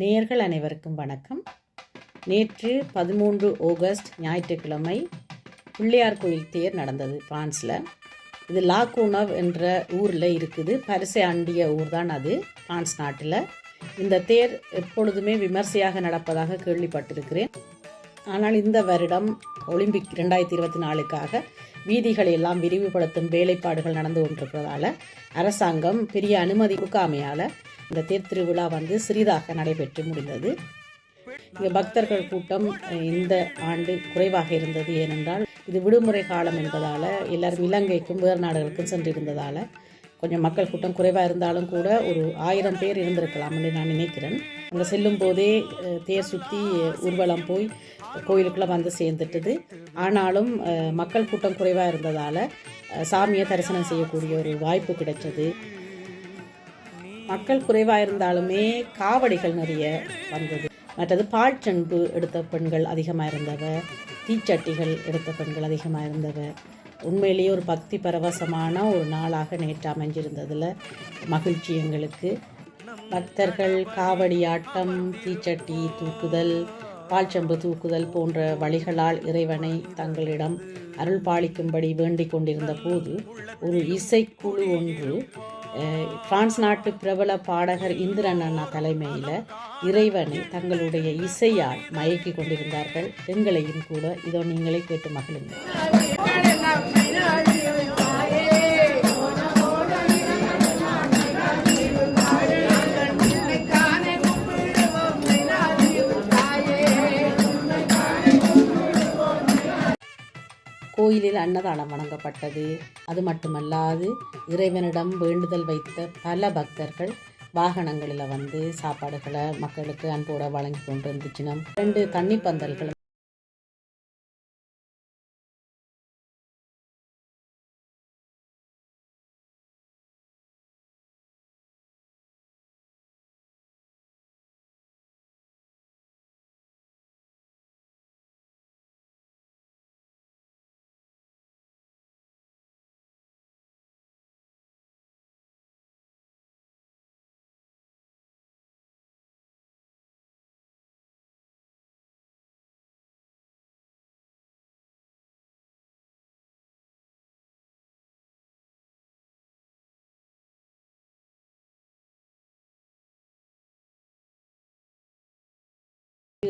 நேயர்கள் அனைவருக்கும் வணக்கம். நேற்று பதிமூன்று ஆகஸ்ட் ஞாயிற்றுக்கிழமை பிள்ளையார் கோயில் தேர் நடந்தது பிரான்ஸில். இது லாகூனவ் என்ற ஊரில் இருக்குது. பரிசை அண்டிய ஊர் தான் அது பிரான்ஸ் நாட்டில். இந்த தேர் எப்பொழுதுமே விமர்சையாக நடப்பதாக கேள்விப்பட்டிருக்கிறேன். ஆனால் இந்த வருடம் ஒலிம்பிக் ரெண்டாயிரத்தி இருபத்தி நாலுக்காக வீதிகளை எல்லாம் விரிவுபடுத்தும் வேலைப்பாடுகள் நடந்து கொண்டிருக்கிறதால அரசாங்கம் பெரிய அனுமதி கொடுக்காமையால் இந்த தேர் திருவிழா வந்து சிறிதாக நடைபெற்று முடிந்தது. இங்கே பக்தர்கள் கூட்டம் இந்த ஆண்டு குறைவாக இருந்தது. ஏனென்றால் இது விடுமுறை காலம் என்பதால் எல்லாரும் இலங்கைக்கும் வேறு நாடுகளுக்கும் சென்றிருந்ததால் கொஞ்சம் மக்கள் கூட்டம் குறைவாக இருந்தாலும் கூட ஒரு ஆயிரம் பேர் இருந்திருக்கலாம் என்று நான் நினைக்கிறேன். அங்கே செல்லும் போதே தேர் சுற்றி ஊர்வலம் போய் கோயிலுக்குள்ளே வந்து சேர்ந்துட்டது. ஆனாலும் மக்கள் கூட்டம் குறைவாக இருந்ததால் சாமியை தரிசனம் செய்யக்கூடிய ஒரு வாய்ப்பு கிடைச்சது. மக்கள் குறைவாக இருந்தாலுமே காவடிகள் நிறைய வந்தது. மற்றது பாழ்ச்சென்பு எடுத்த பெண்கள் அதிகமாக இருந்தவ தீச்சட்டிகள் எடுத்த பெண்கள் அதிகமாக இருந்தவ உண்மையிலேயே ஒரு பக்தி பரவசமான ஒரு நாளாக நேற்று அமைஞ்சிருந்ததில் மகிழ்ச்சி எங்களுக்கு. பக்தர்கள் காவடி ஆட்டம் தீச்சட்டி தூக்குதல் பால்ச்சம்பு தூக்குதல் போன்ற வழிகளால் இறைவனை தங்களிடம் அருள் பாலிக்கும்படி வேண்டிக் கொண்டிருந்த போது ஒரு இசைக்குழு ஒன்று பிரான்ஸ் நாட்டு பிரபல பாடகர் இந்திரன் அண்ணா தலைமையில் இறைவனை தங்களுடைய இசையால் மயக்கி கொண்டிருந்தார்கள். பெண்களையும் கூட இதோ நீங்களே கேட்டு மகிழுங்கள். கோயிலில் அன்னதானம் வழங்கப்பட்டது அது மட்டுமல்லாது இறைவனிடம் வேண்டுதல் வைத்த பல பக்தர்கள் வாகனங்களில் வந்து சாப்பாடுகளை மக்களுக்கு அன்போடு வழங்கி கொண்டு இருந்துச்சுன்னா ரெண்டு தண்ணி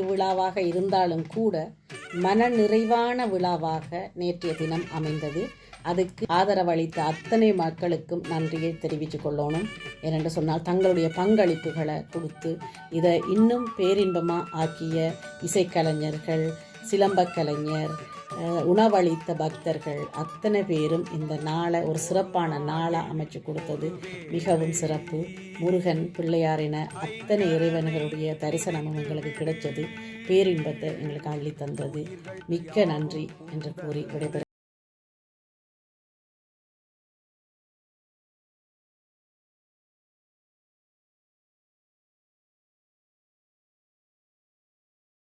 விழாவாக இருந்தாலும் கூட மன நிறைவான விழாவாக நேற்றைய தினம் அமைந்தது. அதுக்கு ஆதரவளித்த அத்தனை மக்களுக்கும் நன்றியை தெரிவித்துக் கொள்ளணும். ஏனென்று சொன்னால் தங்களுடைய பங்களிப்புகளை கொடுத்து இதை இன்னும் பேரின்பமாக ஆக்கிய இசைக்கலைஞர்கள் சிலம்பக் கலைஞர் உணவளித்த பக்தர்கள் அத்தனை பேரும் இந்த நாளை ஒரு சிறப்பான நாளாக அமைச்சு கொடுத்தது. மிகவும் சிறப்பு. முருகன் பிள்ளையார் என அத்தனை இறைவன்களுடைய தரிசனமும் எங்களுக்கு கிடைச்சது. பேரின்பத்தை எங்களுக்கு அள்ளி தந்தது மிக்க நன்றி என்று கூறி விடைபெற